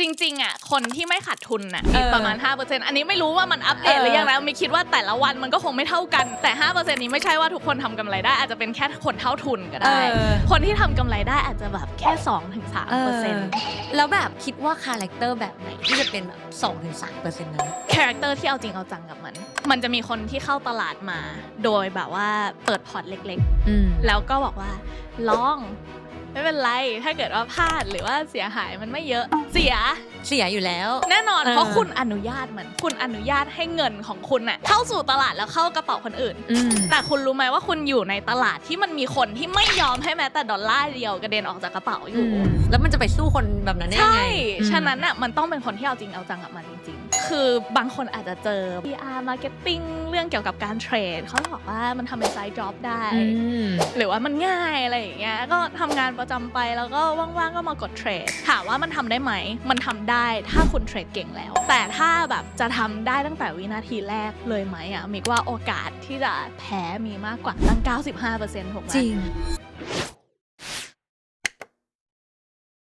จริงๆอะคนที่ไม่ขาดทุนอะเอมีอประมาณ 5%อันนี้ไม่รู้ว่ามันอัปเดตเออหรือยังนะมีคิดว่าแต่ละวันมันก็คงไม่เท่ากัน แต่ 5%นี้ไม่ใช่ว่าทุกคนทำกำไรได้ อาจจะเป็นแค่คนเท่าทุนก็ได้ เออ คนที่ทำกำไรได้อาจจะแบบแค่2-3%ถึงเออแล้วแบบคิดว่าคาแรคเตอร์แบบไหนที่จะเป็นแบบ2-3%เปอร์เซ็นต์นั้น คาแรคเตอร์ที่เอาจริงเอาจังกับมัน มันจะมีคนที่เข้าตลาดมา โดยแบบว่าเปิดพอร์ตเล็กอืม ๆ แล้วก็บอกว่าลอง ไม่เป็นไร ถ้าเกิดว่าพลาดหรือว่าเสียหายมันไม่เยอะ เสีย เสียอยู่แล้ว แน่นอนเออเพราะคุณอนุญาตมัน คุณอนุญาตให้เงินของคุณน่ะเข้าสู่ตลาดแล้วเข้ากระเป๋าคนอื่น อืม แต่คุณรู้ไหมว่าคุณอยู่ในตลาดที่มันมีคนที่ไม่ยอมให้แม้แต่ดอลลาร์เดียวกระเด็นออกจากกระเป๋าอยู่ แล้วมันจะไปสู้คนแบบนั้นได้ยังใช่ ไงอืมฉะนั้นน่ะมันต้องเป็นคนที่เอาจริงเอาจังกับมันจริง ๆ คือบางคนอาจจะเจอ PR marketing เรื่องเกี่ยวกับการเทรดเขาบอกว่ามันทำเป็นไซด์จ็อบได้ อืม หรือว่ามันง่ายอะไรอย่างเงี้ย ก็ทำงานประจำไปแล้วก็ว่างๆก็มากดเทรด ถามว่ามันทำได้ไหม มันทำได้ถ้าคุณเทรดเก่งแล้ว แต่ถ้าแบบจะทำได้ตั้งแต่วินาทีแรกเลยไหมอะมิกว่าโอกาสที่จะแพ้มีมากกว่าตั้ง 95%ถูกไหมจริง